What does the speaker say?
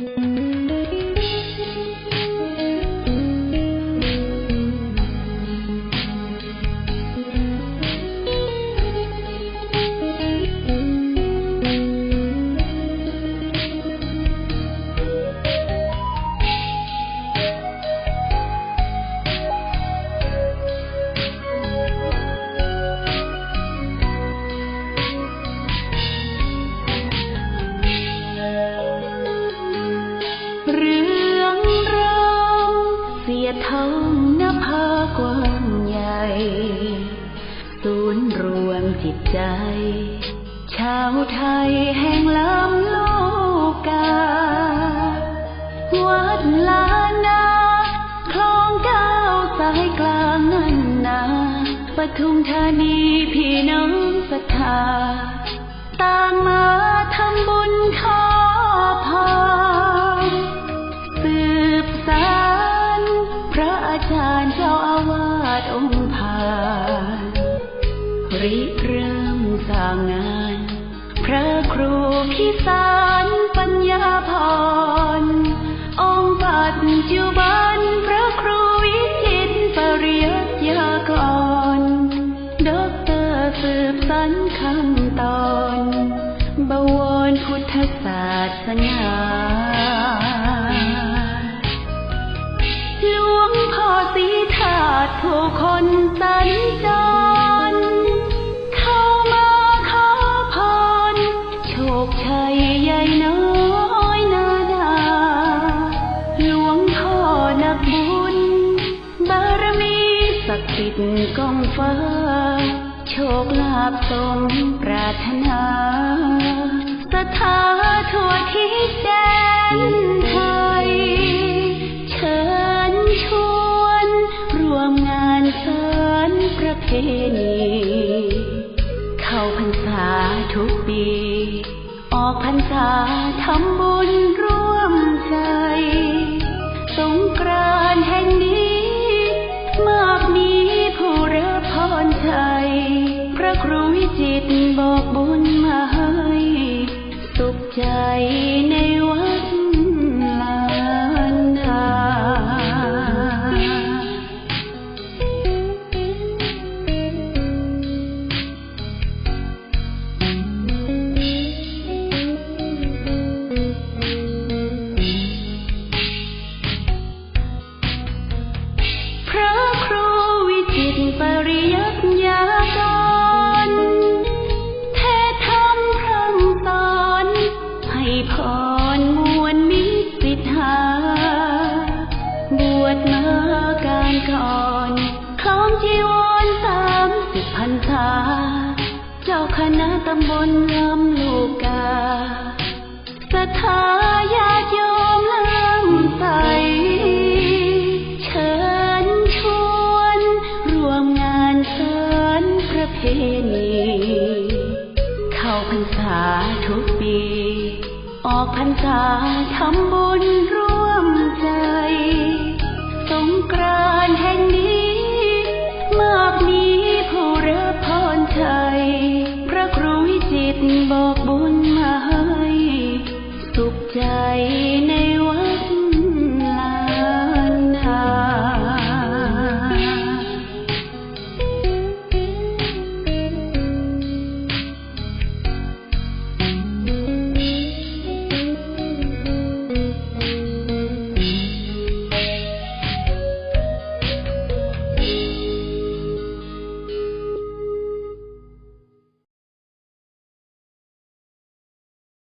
เเสียท้องนภากว้างใหญ่ศูนย์รวมจิตใจ ชาวไทยแห่งล้ำโลกา วัดลานนาคลองเก้าสายกลางนันนาปทุมธานีพี่น้อง เจ้าอาวาสองค์พานริเริ่มสร้างงาน พระครูพิสารปัญญาพร องค์ปัจจุบันพระครูวิจิตปริยัติยากรดอกเตอร์สืบสรรคำตอน บวรพุทธศาสนา คชัยใหญ่น้อยนาดาหลวงพ่อนักบุญบารมีศักดิ์สิทธิ์กองฟ้า โชคลาภสมปรารถนาสถาทั่วทิศแดนไทย เชิญชวนรวมงานเสริญประเพณี เข้าพรรษาทุกปี ออกพรรษาทำบุญร่วมใจ สงกรานแห่งนี้ มากมีผู้รับพรชัยพระครูวิจิตรบ คณะตำบลลำลูกกาศรัทธาญาติโยมเลื่อมใส เชิญชวนร่วมงานเสริญประเพณี เข้าพรรษาทุกปี ออกพรรษาทำบุญร่วมใจ สงกรานต์แห่งนี้ บอก